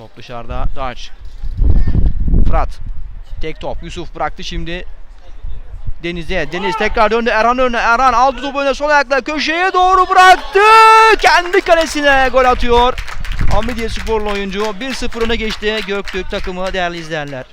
Top dışarıda. Taç. Fırat. Tek top. Yusuf bıraktı şimdi. Deniz'e. Deniz tekrar döndü. Erhan önüne. Erhan aldı topu önüne. Sol ayakla köşeye doğru bıraktı. Kendi kalesine gol atıyor. Hamidiye sporlu oyuncu 1-0 öne geçti Göktürk takımı değerli izleyenler.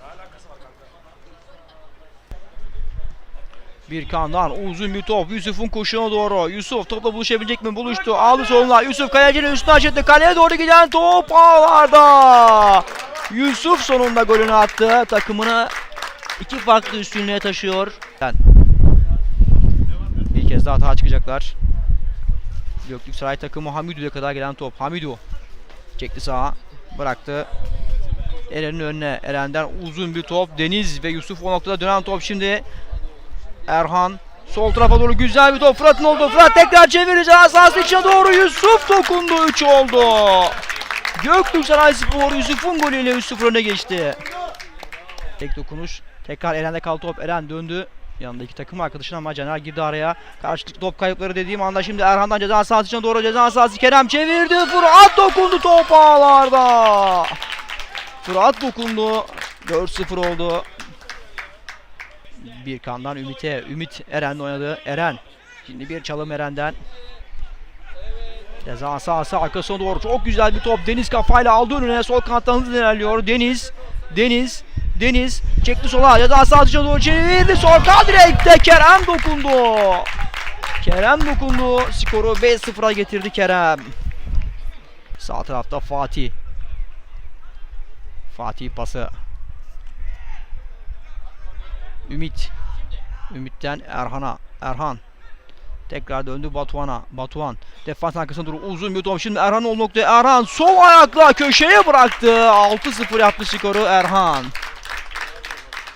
Bir kandan uzun bir top Yusuf'un koşuna doğru. Yusuf topla buluşabilecek mi? Buluştu. Aldı soluna. Yusuf kalecinin üstüne açıldı. Kaleye doğru giden top ağlarda. Yusuf sonunda golünü attı. Takımını iki farklı üstünlüğe taşıyor. Bir kez daha hata çıkacaklar. Göktürk Saray takımı Hamidu'ya kadar gelen top. Hamidu çekti sağa. Bıraktı. Eren'in önüne. Eren'den uzun bir top. Deniz ve Yusuf o noktada dönen top şimdi. Erhan sol tarafa doğru güzel bir top. Fırat'ın oldu. Fırat tekrar çevirecek. Sahası içine doğru Yusuf dokundu. 3 oldu. Göktürk Sarayspor Yusuf'un golüyle 3-0 öne geçti. Tek dokunuş. Tekrar Eren'de kaldı top. Eren döndü. Yanında iki takım arkadaşına ama Caner girdi araya. Karşılıklı top kayıpları dediğim anda şimdi Erhan'dan ceza sahası içine doğru ceza sahası Kerem çevirdi. Fırat dokundu top ağlarda. Fırat dokundu. 4-0 oldu. Bir kandan Ümit'e. Ümit Eren'le oynadı. Eren. Şimdi bir çalım Eren'den. Ceza sahası arkasına doğru çok güzel bir top. Deniz kafayla aldı önüne. Sol kanattan hızlı ilerliyor. Deniz. Deniz. Deniz çekti sola. Ceza sahası doğru çevirdi. Sol kal direkte. Kerem dokundu. Kerem dokundu. Skoru 5-0'a getirdi Kerem. Sağ tarafta Fatih. Fatih pası. Ümit. Ümit'ten Erhan'a. Erhan. Tekrar döndü Batuhan'a. Batuhan. Defans arkasına doğru uzun bir top. Şimdi Erhan ol noktaya. Erhan sol ayakla köşeye bıraktı. 6-0 yaptı skoru Erhan.